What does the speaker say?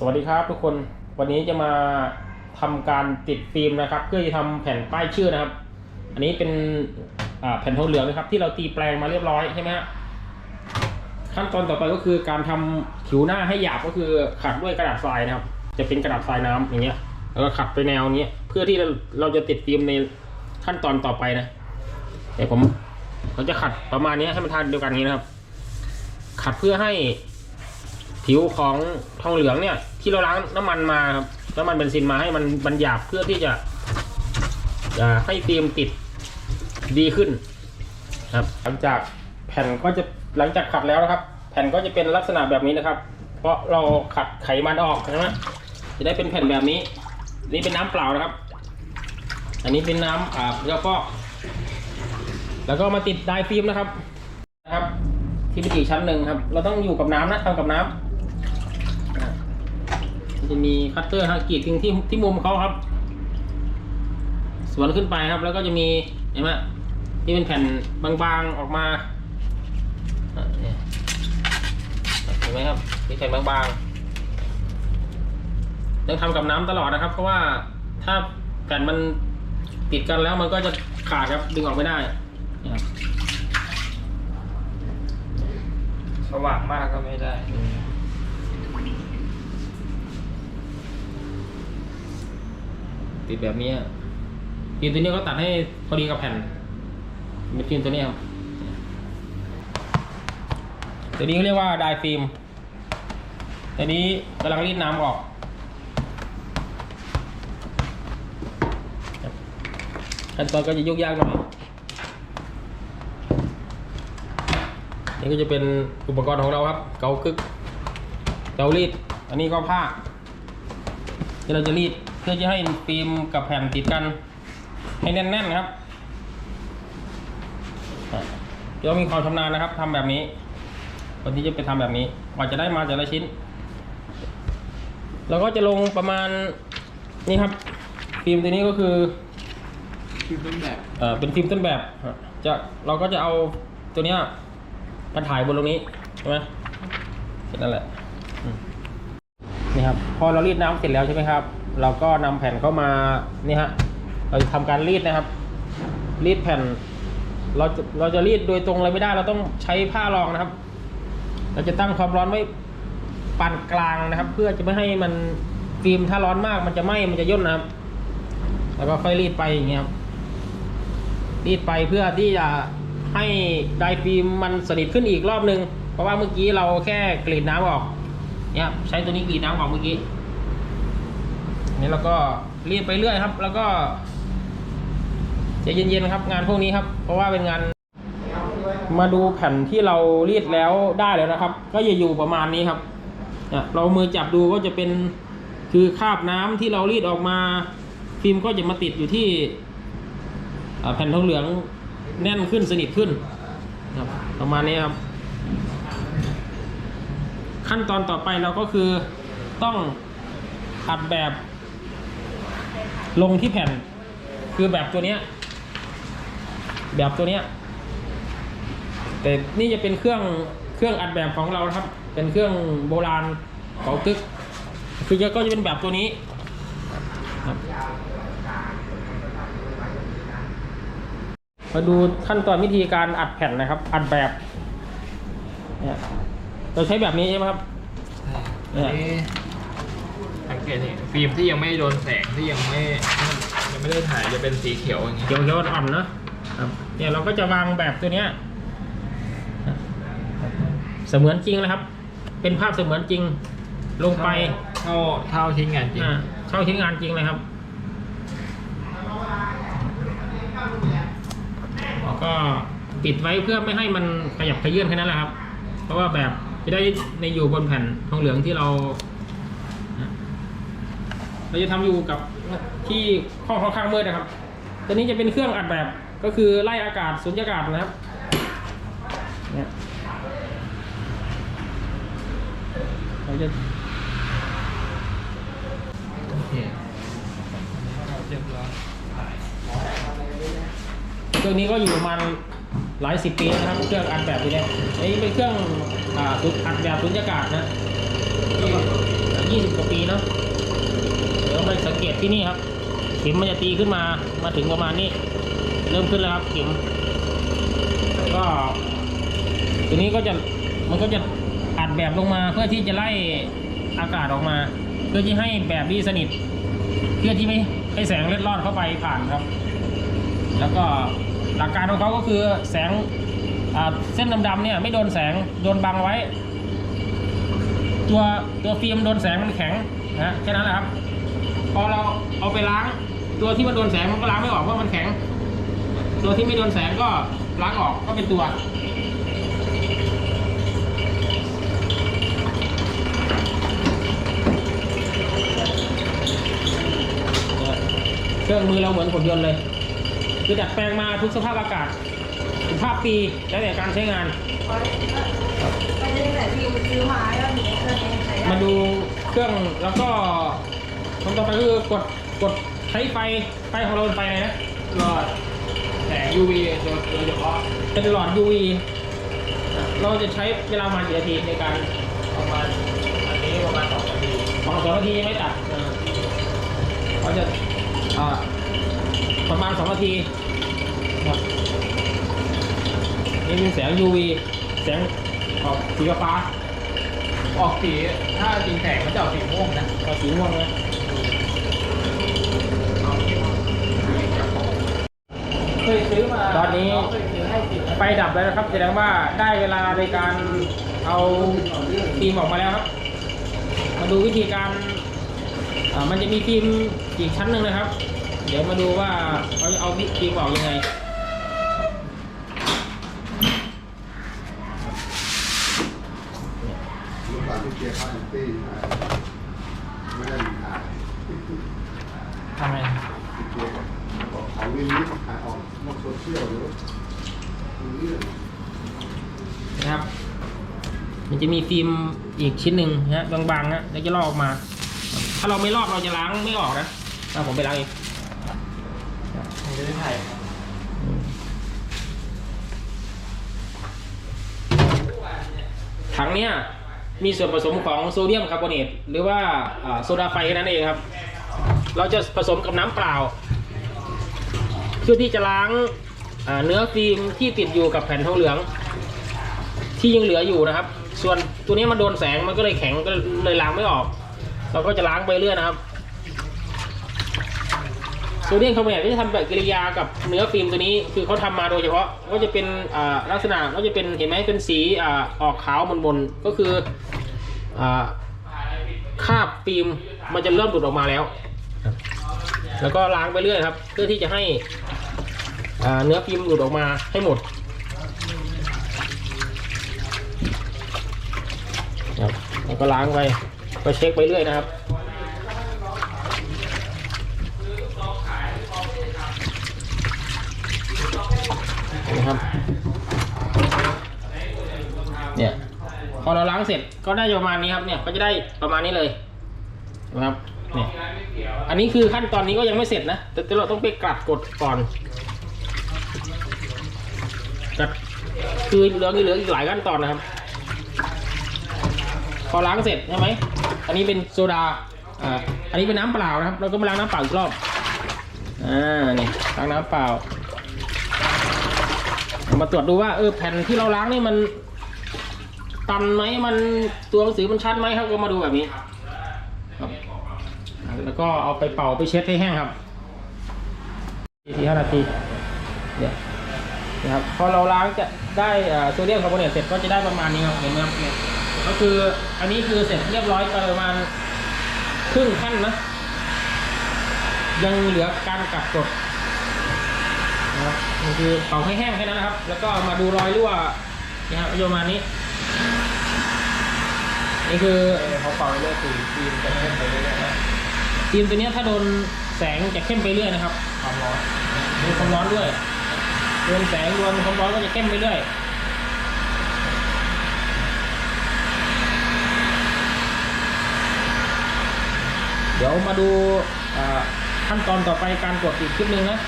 สวัสดีครับทุกคนวันนี้จะมาทำการติดฟิล์มนะครับ เพื่อจะทำแผ่นป้ายชื่อนะครับ อันนี้เป็นแผ่นทองเหลืองนะครับ ที่เราตีแปลงมาเรียบร้อยใช่ไหมฮะขั้นตอนต่อไปก็คือการทำผิวหน้าให้หยาบก็คือขัดด้วยกระดาษทรายนะครับ จะเป็นกระดาษทรายน้ำอย่างเงี้ย แล้วก็ขัดไปแนวนี้เพื่อที่เราเราจะติดฟิล์มในขั้นตอนต่อไปนะเดี๋ยวผมเราจะขัดประมาณนี้ให้มันทานเดียวกันนี้นะครับ ขัดเพื่อให้ ผิวของทองเหลืองเนี่ย ที่เราล้างน้ำมันมาครับน้ำมันเบนซินมาให้มันมันหยาบเพื่อที่จะจะให้ฟิล์มติดดีขึ้นครับ หลังจากแผ่นก็จะหลังจากขัดแล้วนะครับ แผ่นก็จะเป็นลักษณะแบบนี้นะครับ เพราะเราขัดไขมันออกใช่ไหมจะได้เป็นแผ่นแบบนี้ นี่เป็นน้ำเปล่านะครับ อันนี้เป็นน้ำอ่าแล้วก็แล้วก็มาติดไดร์ฟิล์มนะครับนะครับ ที่เป็นอีกชั้นหนึ่งครับ เราต้องอยู่กับน้ำนะทำกับน้ำอะมัน จะมีคัตเตอร์ฮะกรีดทิ้งที่ที่มุมเขาครับ สวนขึ้นไปครับ แล้วก็จะมีเห็นไหมที่เป็นแผ่นบางๆออกมาเห็นไหมครับมีแผ่นบางๆต้องทำกับน้ำตลอดนะครับ เพราะว่าถ้าแผ่นมันติดกันแล้วมันก็จะขาดครับดึงออกไม่ได้นะครับสว่างมากก็ไม่ได้ ติดแบบนี้ฟิล์มตัวนี้ก็ตัดให้พอดีกับแผ่นเป็นฟิล์มตัวนี้ครับตัวนี้เขาเรียกว่าไดร์ฟิล์มตัวนี้กำลังรีดน้ำออกขั้นตอนก็จะยุ่งยากหน่อยนี่ก็จะเป็นอุปกรณ์ของเราครับ เกาคึกเการีด อันนี้ก็ผ้าที่เราจะรีด พื่อจะให้ฟิล์มกับแผ่นติดกัน ให้แน่นๆครับอะเรามีความชำนาญนะครับทำแบบนี้คนที่จะไปทำแบบนี้กว่าจะได้มาแต่ละชิ้นเราก็จะลงประมาณนี่ครับ ฟิล์มตัวนี้ก็คือคือต้นแบบเอ่อเป็นฟิล์มต้นแบบอะจะเราก็จะเอาตัวเนี้ยมาถ่ายบนตรงนี้ใช่ไหมแค่นั่นแหละอืมนี่ครับ พอเรารีดน้ำเสร็จแล้วใช่ไหมครับ เราก็นำแผ่นเข้ามานี่ฮะเราจะทำการรีดนะครับ รีดแผ่น เราจะเราจะรีดโดยตรงเลยไม่ได้ เราต้องใช้ผ้ารองนะครับ เราจะตั้งความร้อนไว้ปานกลางนะครับ เพื่อจะไม่ให้มันฟิล์มถ้าร้อนมากมันจะไหม้มันจะย่นนะครับ แล้วก็ค่อยรีดไปอย่างเงี้ยครับรีดไปเพื่อที่จะให้ไดฟิล์มมันสนิทขึ้นอีกรอบนึง เพราะว่าเมื่อกี้เราแค่กรีดน้ำออกเนี่ยใช้ตัวนี้กรีดน้ำออกเมื่อกี้ นี่เราก็รีดไปเรื่อยครับ แล้วก็ใจเย็นๆครับ งานพวกนี้ครับ เพราะว่าเป็นงานมาดูแผ่นที่เรารีดแล้วได้แล้วนะครับ ก็จะอยู่ประมาณนี้ครับเนี่ยเรามือจับดูก็จะเป็นคือคราบน้ำที่เรารีดออกมา ฟิล์มก็จะมาติดอยู่ที่แผ่นทองเหลืองแน่นขึ้นสนิทขึ้นครับประมาณนี้ครับ ขั้นตอนต่อไปเราก็คือต้องอัดแบบ ลงที่แผ่น คือแบบตัวเนี้ย แบบตัวเนี้ย แต่นี่จะเป็นเครื่องเครื่องอัดแบบของเรานะครับ เป็นเครื่องโบราณเก่าตึก คือจะก็จะเป็นแบบตัวนี้ครับมาดูขั้นตอนวิธีการอัดแผ่นนะครับ อัดแบบเนี่ยเราใช้แบบนี้ใช่ไหมครับอันนี้สัง เกตเห็นฟิล์มที่ยังไม่โดนแสงที่ยังไม่ยังไม่ได้ถ่ายจะเป็นสีเขียวอย่างนี้เขียวเขียวอ่อนๆนะครับเนี่ยเราก็จะวางแบบตัวเนี้ยเสมือนจริงนะครับ เป็นภาพเสมือนจริงลงไปเท่าเท่าทิ้งงานจริงอ่าเช่าชิ้นงานจริงเลยครับแล้วก็ปิดไว้เพื่อไม่ให้มันขยับขยื่นแค่นั้นแหละครับ เพราะว่าแบบจะได้ในอยู่บนแผ่นทองเหลืองที่เรา เราจะทำอยู่กับที่ห้องค่อนข้างมืดนะครับ ตัวนี้จะเป็นเครื่องอัดแบบก็คือไล่อากาศสุญญากาศนะครับเนี่ยเราจะโอเคเรียบร้อยเครื่องนี้ก็อยู่ประมาณหลายสิบปีแล้วนะครับ เครื่องอัดแบบนี้เนี่ยอันนี้เป็นเครื่องอ่าสุดอัดแบบสุญญากาศนะยี่สิบกว่าปีตีเนาะ เดี๋ยวมาสังเกตที่นี่ครับเข็มมันจะตีขึ้นมามาถึงประมาณนี้ เริ่มขึ้นแล้วครับเข็มก็ทีนี้ก็จะมันก็จะอัดแบบลงมาเพื่อที่จะไล่อากาศออกมา เพื่อที่ให้แบบนี้สนิท เพื่อที่ไม่ให้แสงเล็ดลอดเข้าไปผ่านครับ แล้วก็หลักการของเขาก็คือแสงเส้นดำๆเนี่ยไม่โดนแสงโดนบังไว้ ตัวตัวฟิล์มโดนแสงมันแข็งนะแค่นั้นแหละครับ พอเราเอาไปล้าง ตัวที่มันโดนแสงมันก็ล้างไม่ออกเพราะมันแข็ง ตัวที่ไม่โดนแสงก็ล้างออกก็เป็นตัวเครื่องมือเราเหมือนหุ่นยนต์เลย คือดัดแปลงมาทุกสภาพอากาศทุกภาพปีแล้วแต่การใช้งานไม่ได้แต่ที่ซื้อมาแล้วมีเครื่องนี้ใช้ได้มาดูเครื่องแล้วก็ คนต่อไปก็คือกดกดใช้ไฟไฟของเราเป็นไฟอะไรนะหลอดแสง UV โดยโดยเฉพาะเป็นหลอด UV เราจะใช้เวลาประมาณกี่นาทีในการประมาณอันนี้ประมาณสองนาทีสองสองนาทียังไม่ตัดเออเราจะอ่าประมาณสองนาทีครับนี่เป็นแสง UV แสงออกสีฟ้า ออกสีถ้าจริงแสงมันจะออกสีม่วงนะออกสีม่วงนะ เคยซื้อมา ตอนนี้ไฟดับแล้วนะครับแสดงว่าได้เวลาในการเอาฟิล์มออกมาแล้วครับ มาดูวิธีการมันจะมีฟิล์มอีกชั้นหนึ่งนะครับ เดี๋ยวมาดูว่าเขาจะเอาฟิล์มออกยังไงลูกหลานที่เกียร์ข้าวอยู่ที่ไม่ได้มีขาย ทำไม เกียร์บอกของวินนี้ ขายออกนอกโซเชียลหรือเรื่องนะครับ มันจะมีฟิล์มอีกชิ้นหนึ่งนะฮะบางๆนะแล้วจะลอกออกมา ถ้าเราไม่ลอกเราจะล้างไม่ออกนะเอาผมไปล้างเองผมจะได้ถ่ายถังเนี้ยมีส่วนผสมของโซเดียมคาร์บอเนตหรือว่าอ่าโซดาไฟแค่นั้นเองครับ เราจะผสมกับน้ำเปล่าเพื่อที่จะล้างเนื้อฟิล์มที่ติดอยู่กับแผ่นทองเหลือง ที่ยังเหลืออยู่นะครับ ส่วนตัวนี้มันโดนแสงมันก็เลยแข็งก็เลยล้างไม่ออก เราก็จะล้างไปเรื่อยนะครับโซเดียมคาร์บอเนตก็จะทำปฏิกิริยากับเนื้อฟิล์มตัวนี้ คือเขาทำมาโดยเฉพาะก็จะเป็นลักษณะก็จะเป็นเห็นไหมเป็นสีอออกขาวมนๆก็คืออคราบฟิล์มมันจะเริ่มหลุดออกมาแล้ว แล้วก็ล้างไปเรื่อยครับ เพื่อที่จะให้ เนื้อฟิล์มหลุดออกมาให้หมดครับแล้วก็ล้างไปก็เช็คไปเรื่อยนะครับนะครับเนี่ยพอเราล้างเสร็จก็ได้ประมาณนี้ครับเนี่ยก็จะได้ประมาณนี้เลยนะครับเนี่ยอันนี้คือขั้นตอนนี้ก็ยังไม่เสร็จนะแต่เราต้องไปกลัดกดก่อน กลัดคือเหลือเหลืออีกหลายขั้นตอนนะครับ พอล้างเสร็จใช่ไหมอันนี้เป็นโซดาอ่าอันนี้เป็นน้ำเปล่านะครับ เราก็มาล้างน้ำเปล่าอีกรอบอ่านี่ล้างน้ำเปล่า มาตรวจดูว่าเออแผ่นที่เราล้างนี่มันตันไหมมันตัวหนังสือมันชัดไหมครับก็มาดูแบบนี้ครับแล้วก็เอาไปเป่าไปเช็ดให้แห้งครับทีห้านาทีเดี๋ยว นะครับพอเราล้างจะได้อ่าโซเดียมคาร์บอเนตเสร็จก็จะได้ประมาณนี้ครับเห็นไหมครับเนี่ยก็คืออันนี้คือเสร็จเรียบร้อยไปประมาณครึ่งขั้นนะ ยังเหลือการกัดกดนะครับนี่คือเป่าให้แห้งแค่นั้นนะครับ แล้วก็มาดูรอยรั่วนะครับประมาณนี้นี่คือเขาเป่าเรื่อยๆสีฟิล์มจะเข้มไปเรื่อยๆนะฟิล์มตัวเนี้ยถ้าโดนแสงจะเข้มไปเรื่อยนะครับความร้อนโดนความร้อนด้วย รวมแสงโดนความร้อนก็จะเข้มไปเรื่อยเดี๋ยวมาดูขั้นตอนต่อไปการกดอีกคลิปหนึ่งนะ